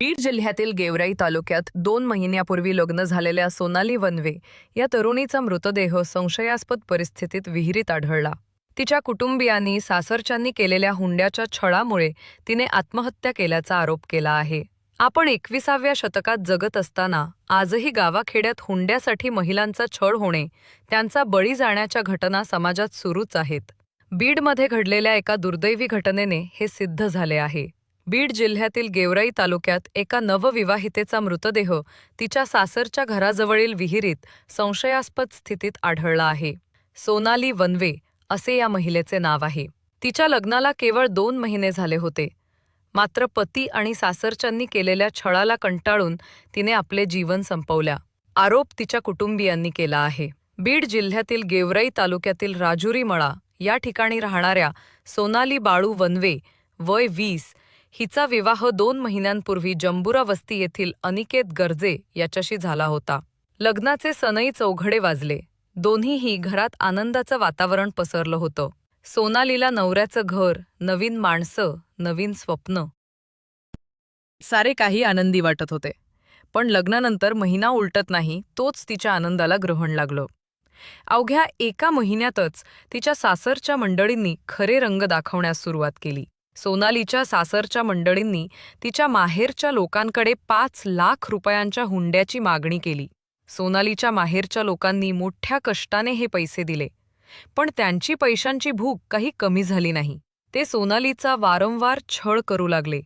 बीड जिल्ह्यातील गेवराई तालुक्यात दोन महिन्यापूर्वी लग्न झालेल्या सोनाली वनवे या तरुणीचा मृतदेह संशयास्पद परिस्थितीत विहिरीत आढळला. तिच्या कुटुंबियांनी सासरच्यांनी केलेल्या हुंड्याच्या छळामुळे तिने आत्महत्या केल्याचा आरोप केला आहे. आपण एकविसाव्या शतकात जगत असताना आजही गावाखेड्यात हुंड्यासाठी महिलांचा छळ होणे त्यांचा बळी जाण्याच्या घटना समाजात सुरूच आहेत. बीडमध्ये घडलेल्या एका दुर्दैवी घटनेने हे सिद्ध झाले आहे. बीड जिल्ह्यातील गेवराई तालुक्यात एका नवविवाहितेचा मृतदेह तिच्या सासरच्या घराजवळील विहिरीत संशयास्पद स्थितीत आढळला आहे. सोनाली वनवे असे या महिलेचे नाव आहे. तिच्या लग्नाला केवळ दोन महिने झाले होते. मात्र पती आणि सासरच्यांनी केलेल्या छळाला कंटाळून तिने आपले जीवन संपवल्या. आरोप तिच्या कुटुंबियांनी केला आहे. बीड जिल्ह्यातील गेवराई तालुक्यातील राजुरी मळा या ठिकाणी राहणाऱ्या सोनाली बाळू वनवे वय वीस हिचा विवाह दोन महिन्यांपूर्वी जंबुरा वस्ती येथील अनिकेत गर्जे याच्याशी झाला होता. लग्नाचे सनई चौघडे वाजले. दोन्हीही घरात आनंदाचं वातावरण पसरलं होतं. सोनालीला नवऱ्याचं घर नवीन माणसं नवीन स्वप्न. सारे काही आनंदी वाटत होते. पण लग्नानंतर महिना उलटत नाही तोच तिच्या आनंदाला ग्रहण लागलं. अवघ्या एका महिन्यातच तिच्या सासरच्या मंडळींनी खरे रंग दाखवण्यास सुरुवात केली. सोनालीच्या सासरच्या मंडळींनी तिच्या माहेरच्या लोकांकडे पाच लाख रुपयांच्या हुंड्याची मागणी केली. सोनालीच्या माहेरच्या लोकांनी मोठ्या कष्टाने हे पैसे दिले. पण त्यांची पैशांची भूक काही कमी झाली नाही. ते सोनालीचा वारंवार छळ करू लागले.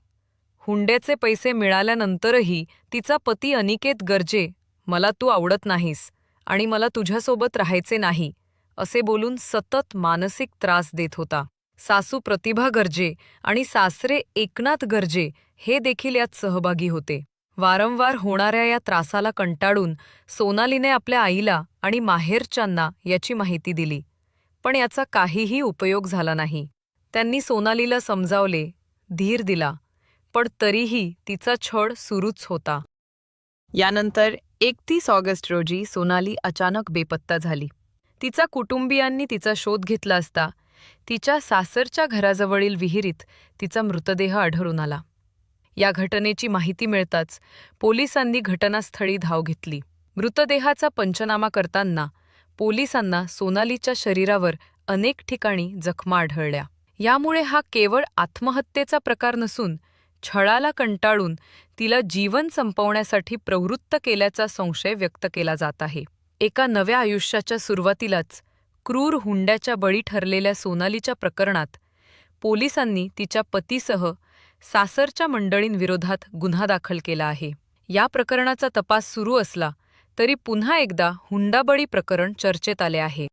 हुंड्याचे पैसे मिळाल्यानंतरही तिचा पती अनिकेत गरजे मला तू आवडत नाहीस आणि मला तुझ्यासोबत राहायचे नाही असे बोलून सतत मानसिक त्रास देत होता. सासू प्रतिभा गर्जे आणि सासरे एकनाथ गर्जे हे देखील यात सहभागी होते. वारंवार होणाऱ्या या त्रासाला कंटाळून सोनालीने आपल्या आईला आणि माहेरच्यांना याची माहिती दिली. पण याचा काहीही उपयोग झाला नाही. त्यांनी सोनालीला समजावले धीर दिला पण तरीही तिचा छळ सुरूच होता. यानंतर एकतीस ऑगस्ट रोजी सोनाली अचानक बेपत्ता झाली. तिचा कुटुंबियांनी तिचा शोध घेतला असता तिच्या सासरच्या घराजवळील विहिरीत तिचा मृतदेह आढळून आला. या घटनेची माहिती मिळताच पोलिसांनी घटनास्थळी धाव घेतली. मृतदेहाचा पंचनामा करताना पोलिसांना सोनालीच्या शरीरावर अनेक ठिकाणी जखमा आढळल्या. यामुळे हा केवळ आत्महत्येचा प्रकार नसून छळाला कंटाळून तिला जीवन संपवण्यासाठी प्रवृत्त केल्याचा संशय व्यक्त केला जात आहे. एका नव्या आयुष्याच्या सुरुवातीलाच क्रूर हुंड्याच्या बळी ठरलेल्या सोनालीच्या प्रकरणात पोलिसांनी तिच्या पतीसह सासरच्या मंडळींविरोधात गुन्हा दाखल केला आहे. या प्रकरणाचा तपास सुरू असला तरी पुन्हा एकदा हुंडाबळी प्रकरण चर्चेत आले आहे.